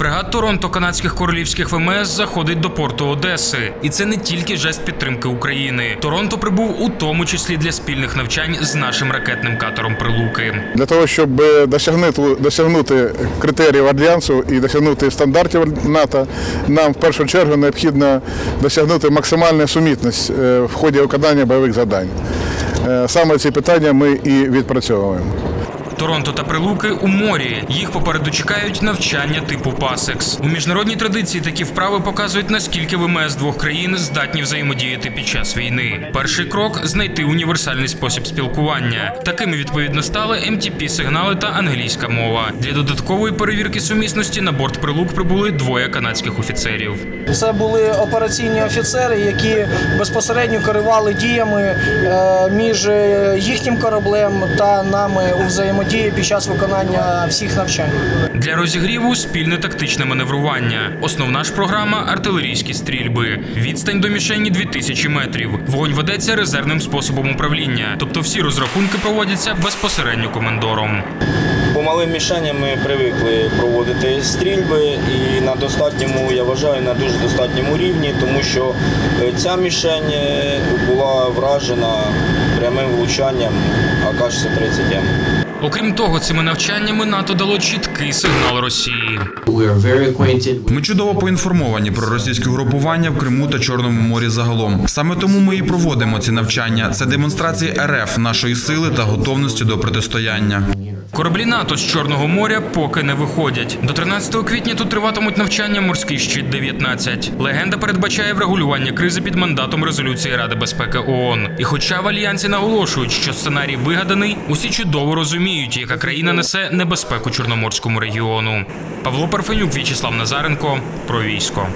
Фрегат Торонто канадських королівських ВМС заходить до порту Одеси, і це не тільки жест підтримки України. Торонто прибув у тому числі для спільних навчань з нашим ракетним катером Прилуки. Для того, щоб досягнути, досягнути критеріїв альянсу і досягнути стандартів НАТО, нам в першу чергу необхідно досягнути максимальної сумітність е, в ході виконання бойових завдань. Е, Саме ці питання ми і відпрацьовуємо. Торонто та Прилуки у морі. Їх попереду чекають навчання типу Пасекс. У міжнародній традиції такі вправи показують, наскільки ВМС двох країн здатні взаємодіяти під час війни. Перший крок знайти універсальний спосіб спілкування. Такими відповідно стали mtp сигнали та англійська мова. Для додаткової перевірки сумісності на борт Прилук прибули двоє канадських офіцерів. Це були операційні офіцери, які безпосередньо керували діями е, між е, їхнім кораблем та нами у взаємодії під час виконання всіх навчань. Для розігріву спільне тактичне маневрування. Основна ж програма артилерійські стрільби. Відстань до мішені 2000 метрів. Вогонь ведеться резервним способом управління, тобто всі розрахунки проводяться безпосередньо командором. По малим мішеням ми привикли проводити стрільби і на достатньому, я вважаю, на дуже достатньому рівні, тому що е, ця мішень е, була вражена прямим влучанням АК-630М. Окрім того, цими навчаннями НАТО дало чіткий сигнал Росії. We are very acquainted with Ми чудово поінформовані про російські групування в Криму та Чорному морі загалом. Саме тому ми і проводимо ці навчання. Це демонстрації РФ нашої сили та готовності до протистояння. Кораблі НАТО з Чорного моря поки не виходять. До 13 квітня тут триватимуть навчання Морський щит 19 Легенда передбачає врегулювання кризи під мандатом резолюції Ради безпеки ООН. І хоча в альянсі наголошують, що сценарій вигаданий, усі чудово розуміють, яка країна несе небезпеку Чорноморському регіону. Павло Парфенюк, В'ячеслав Назаренко про військо.